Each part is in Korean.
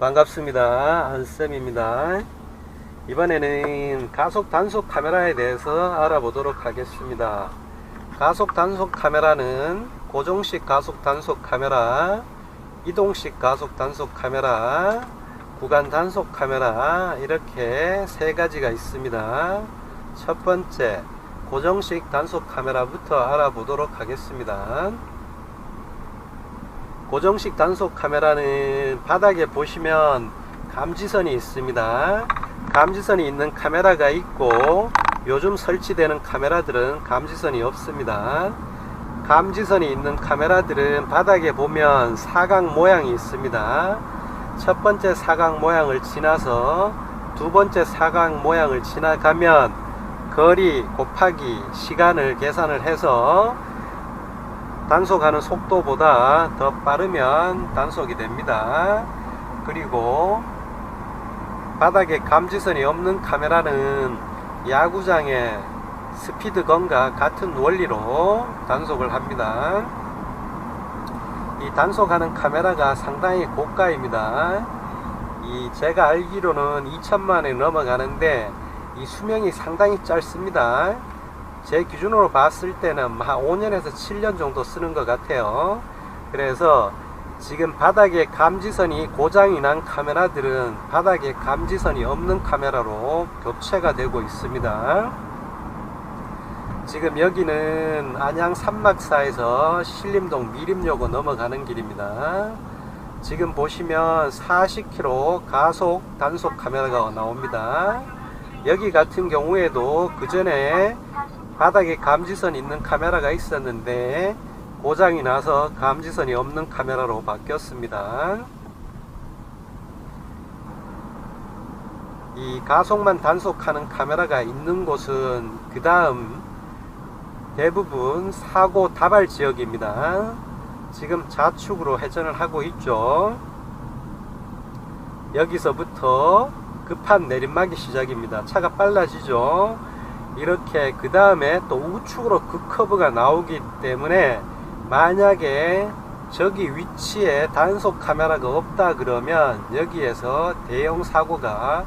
반갑습니다. 한쌤입니다. 이번에는 가속 단속 카메라에 대해서 알아보도록 하겠습니다. 가속 단속 카메라는 고정식 가속 단속 카메라, 이동식 가속 단속 카메라, 구간 단속 카메라 이렇게 세 가지가 있습니다. 첫 번째 고정식 단속 카메라부터 알아보도록 하겠습니다. 고정식 단속 카메라는 바닥에 보시면 감지선이 있습니다. 감지선이 있는 카메라가 있고 요즘 설치되는 카메라들은 감지선이 없습니다. 감지선이 있는 카메라들은 바닥에 보면 사각 모양이 있습니다. 첫 번째 사각 모양을 지나서 두 번째 사각 모양을 지나가면 거리 곱하기 시간을 계산을 해서 단속하는 속도보다 더 빠르면 단속이 됩니다. 그리고 바닥에 감지선이 없는 카메라는 야구장의 스피드건과 같은 원리로 단속을 합니다. 이 단속하는 카메라가 상당히 고가입니다. 이 제가 알기로는 2천만 원이 넘어가는데 이 수명이 상당히 짧습니다. 제 기준으로 봤을 때는 한 5년에서 7년 정도 쓰는 것 같아요. 그래서 지금 바닥에 감지선이 고장이 난 카메라들은 바닥에 감지선이 없는 카메라로 교체가 되고 있습니다. 지금 여기는 안양 산막사에서 신림동 미림요고 넘어가는 길입니다. 지금 보시면 40km 가속 단속 카메라가 나옵니다. 여기 같은 경우에도 그 전에 바닥에 감지선 있는 카메라가 있었는데 고장이 나서 감지선이 없는 카메라로 바뀌었습니다. 이 가속만 단속하는 카메라가 있는 곳은 그 다음 대부분 사고 다발 지역입니다. 지금 좌측으로 회전을 하고 있죠. 여기서부터 급한 내리막이 시작입니다. 차가 빨라지죠. 이렇게 그 다음에 또 우측으로 그 커브가 나오기 때문에 만약에 저기 위치에 단속 카메라가 없다 그러면 여기에서 대형 사고가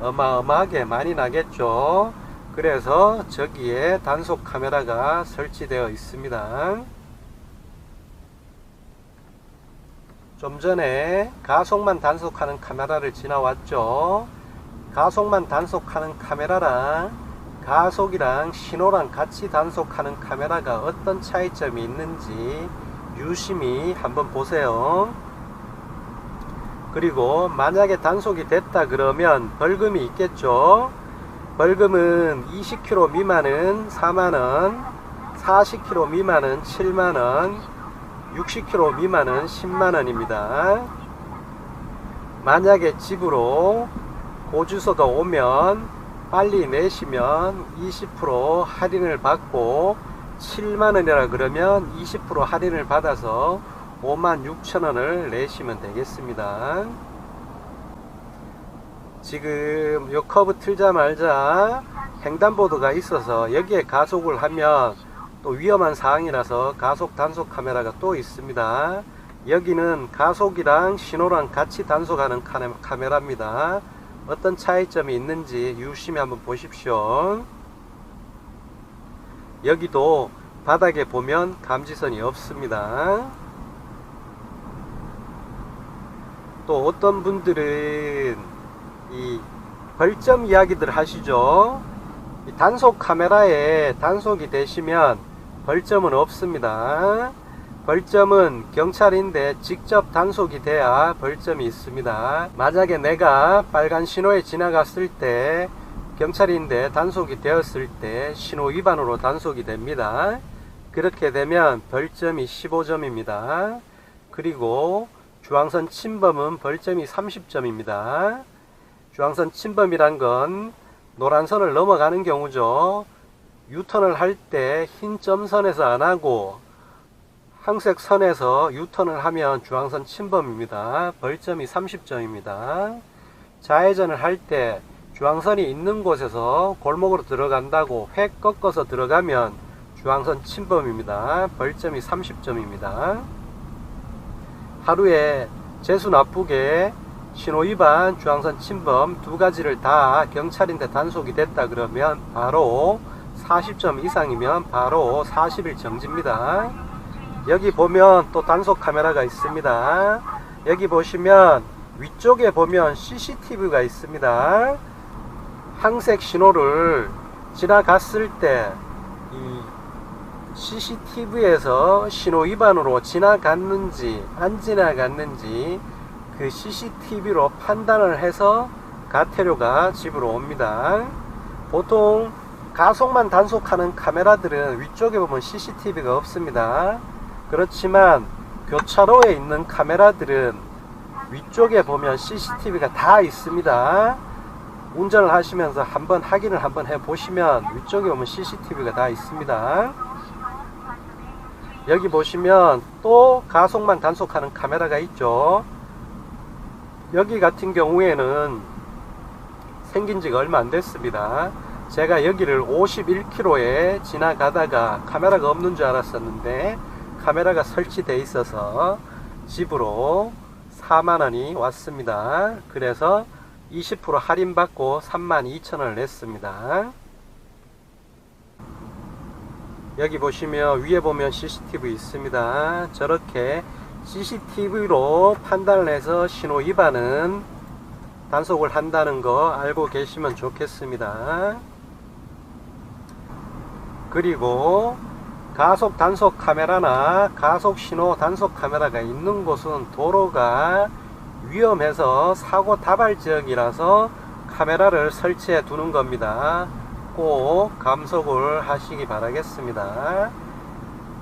어마어마하게 많이 나겠죠. 그래서 저기에 단속 카메라가 설치되어 있습니다. 좀 전에 가속만 단속하는 카메라를 지나왔죠. 가속만 단속하는 카메라랑 가속이랑 신호랑 같이 단속하는 카메라가 어떤 차이점이 있는지 유심히 한번 보세요. 그리고 만약에 단속이 됐다 그러면 벌금이 있겠죠. 벌금은 20km 미만은 4만원, 40km 미만은 7만원, 60km 미만은 10만원입니다. 만약에 집으로 고주소가 오면 빨리 내시면 20% 할인을 받고 7만원이라 그러면 20% 할인을 받아서 5만 6천원을 내시면 되겠습니다. 지금 요 커브 틀자마자 횡단보도가 있어서 여기에 가속을 하면 또 위험한 상황이라서 가속 단속 카메라가 또 있습니다. 여기는 가속이랑 신호랑 같이 단속하는 카메라입니다. 어떤 차이점이 있는지 유심히 한번 보십시오. 여기도 바닥에 보면 감지선이 없습니다. 또 어떤 분들은 이 벌점 이야기들 하시죠. 이 단속 카메라에 단속이 되시면 벌점은 없습니다. 벌점은 경찰인데 직접 단속이 돼야 벌점이 있습니다. 만약에 내가 빨간 신호에 지나갔을 때 경찰인데 단속이 되었을 때 신호 위반으로 단속이 됩니다. 그렇게 되면 벌점이 15점입니다. 그리고 주황선 침범은 벌점이 30점입니다. 주황선 침범이란 건 노란선을 넘어가는 경우죠. 유턴을 할 때 흰 점선에서 안 하고 황색 선에서 유턴을 하면 주황선 침범입니다. 벌점이 30점입니다. 좌회전을 할때 주황선이 있는 곳에서 골목으로 들어간다고 획 꺾어서 들어가면 주황선 침범입니다. 벌점이 30점입니다. 하루에 재수 나쁘게 신호 위반, 주황선 침범 두 가지를 다 경찰인데 단속이 됐다 그러면 바로 40점 이상이면 바로 40일 정지입니다. 여기 보면 또 단속 카메라가 있습니다. 여기 보시면 위쪽에 보면 CCTV가 있습니다. 항색 신호를 지나갔을 때이 CCTV에서 신호 위반으로 지나갔는지 안 지나갔는지 그 CCTV로 판단을 해서 가태료가 집으로 옵니다. 보통 가속만 단속하는 카메라들은 위쪽에 보면 CCTV가 없습니다. 그렇지만 교차로에 있는 카메라들은 위쪽에 보면 CCTV가 다 있습니다. 운전을 하시면서 한번 확인을 한번 해 보시면 위쪽에 보면 CCTV가 다 있습니다. 여기 보시면 또 가속만 단속하는 카메라가 있죠. 여기 같은 경우에는 생긴 지가 얼마 안 됐습니다. 제가 여기를 51km에 지나가다가 카메라가 없는 줄 알았었는데 카메라가 설치되어 있어서 집으로 4만원이 왔습니다. 그래서 20% 할인받고 32,000원을 냈습니다. 여기 보시면 위에 보면 CCTV 있습니다. 저렇게 CCTV로 판단을 해서 신호 위반은 단속을 한다는 거 알고 계시면 좋겠습니다. 그리고 가속 단속 카메라나 가속 신호 단속 카메라가 있는 곳은 도로가 위험해서 사고 다발 지역이라서 카메라를 설치해 두는 겁니다. 꼭 감속을 하시기 바라겠습니다.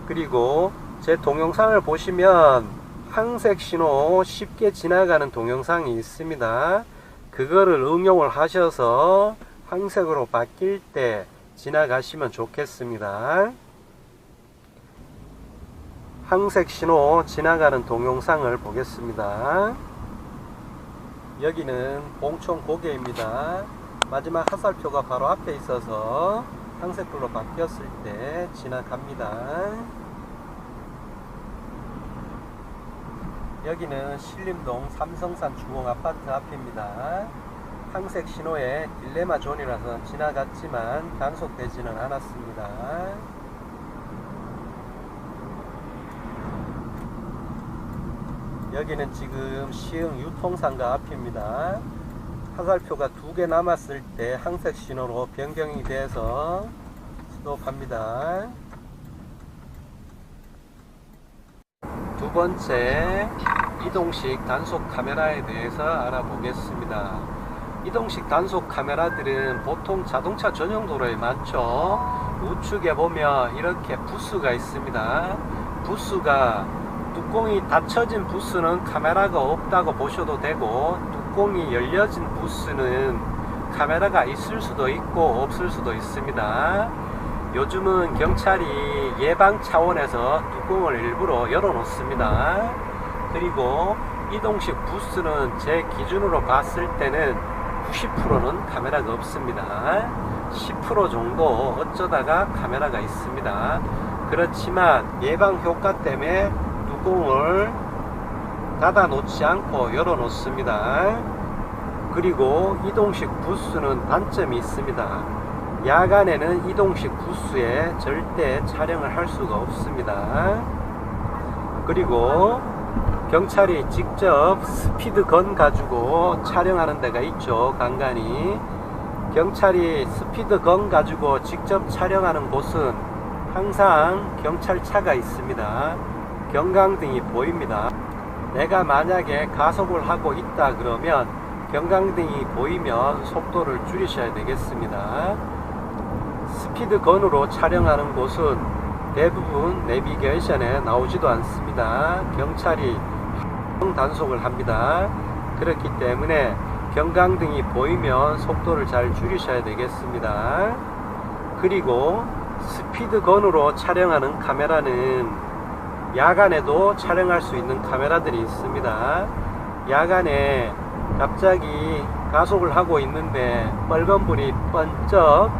그리고 제 동영상을 보시면 항색 신호 쉽게 지나가는 동영상이 있습니다. 그거를 응용을 하셔서 항색으로 바뀔 때 지나가시면 좋겠습니다. 항색 신호 지나가는 동영상을 보겠습니다. 여기는 봉천 고개입니다. 마지막 화살표가 바로 앞에 있어서 항색불로 바뀌었을 때 지나갑니다. 여기는 신림동 삼성산 주공 아파트 앞입니다. 항색 신호에 딜레마 존이라서 지나갔지만 단속되지는 않았습니다. 여기는 지금 시흥 유통상가 앞입니다. 화살표가 두 개 남았을 때 항색 신호로 변경이 돼서 스톱합니다. 두 번째 이동식 단속 카메라에 대해서 알아보겠습니다. 이동식 단속 카메라들은 보통 자동차 전용 도로에 많죠. 우측에 보면 이렇게 부스가 있습니다. 부스가 뚜껑이 닫혀진 부스는 카메라가 없다고 보셔도 되고 뚜껑이 열려진 부스는 카메라가 있을 수도 있고 없을 수도 있습니다. 요즘은 경찰이 예방 차원에서 뚜껑을 일부러 열어 놓습니다. 그리고 이동식 부스는 제 기준으로 봤을 때는 90%는 카메라가 없습니다. 10% 정도 어쩌다가 카메라가 있습니다. 그렇지만 예방 효과 때문에 뚜껑을 닫아 놓지 않고 열어 놓습니다. 그리고 이동식 부스는 단점이 있습니다. 야간에는 이동식 부스에 절대 촬영을 할 수가 없습니다. 그리고 경찰이 직접 스피드 건 가지고 촬영하는 데가 있죠. 간간히. 경찰이 스피드 건 가지고 직접 촬영하는 곳은 항상 경찰차가 있습니다. 경광등이 보입니다. 내가 만약에 가속을 하고 있다 그러면 경광등이 보이면 속도를 줄이셔야 되겠습니다. 스피드 건으로 촬영하는 곳은 대부분 내비게이션에 나오지도 않습니다. 경찰이 단속을 합니다. 그렇기 때문에 경광등이 보이면 속도를 잘 줄이셔야 되겠습니다. 그리고 스피드 건으로 촬영하는 카메라는 야간에도 촬영할 수 있는 카메라들이 있습니다. 야간에 갑자기 가속을 하고 있는데 빨간 불이 번쩍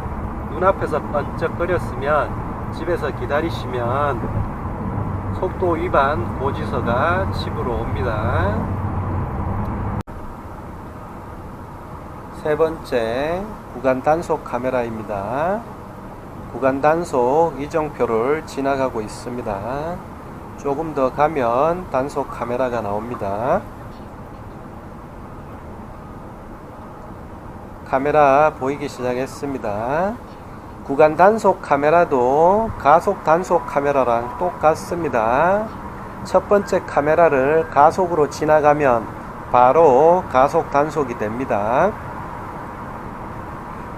눈앞에서 번쩍거렸으면 집에서 기다리시면 속도 위반 고지서가 집으로 옵니다. 세 번째 구간 단속 카메라입니다. 구간 단속 이정표를 지나가고 있습니다. 조금 더 가면 단속 카메라가 나옵니다. 카메라 보이기 시작했습니다. 구간 단속 카메라도 가속 단속 카메라랑 똑같습니다. 첫 번째 카메라를 가속으로 지나가면 바로 가속 단속이 됩니다.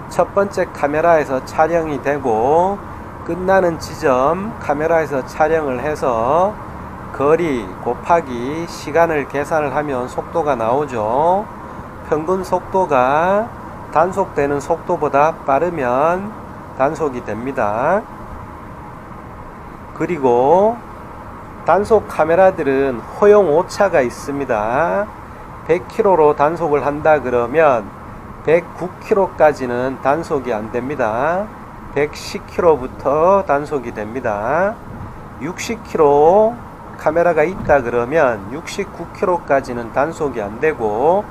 첫 번째 카메라에서 촬영이 되고 끝나는 지점 카메라에서 촬영을 해서 거리 곱하기 시간을 계산을 하면 속도가 나오죠. 평균 속도가 단속되는 속도보다 빠르면 단속이 됩니다. 그리고 단속 카메라들은 허용 오차가 있습니다. 100km로 단속을 한다 그러면 109km까지는 단속이 안 됩니다. 110km부터 단속이 됩니다. 60km 카메라가 있다 그러면 69km까지는 단속이 안 되고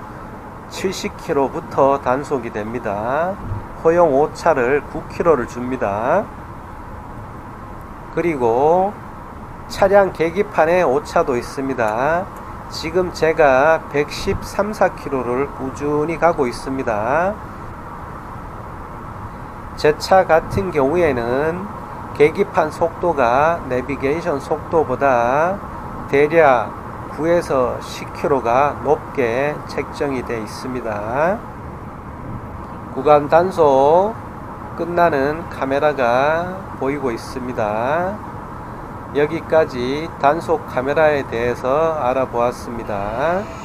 70km부터 단속이 됩니다. 허용 오차를 9km를 줍니다. 그리고 차량 계기판에 오차도 있습니다. 지금 제가 113, 4km를 꾸준히 가고 있습니다. 제 차 같은 경우에는 계기판 속도가 내비게이션 속도보다 대략 9에서 10km가 높게 책정이 되어 있습니다. 구간 단속 끝나는 카메라가 보이고 있습니다. 여기까지 단속 카메라에 대해서 알아보았습니다.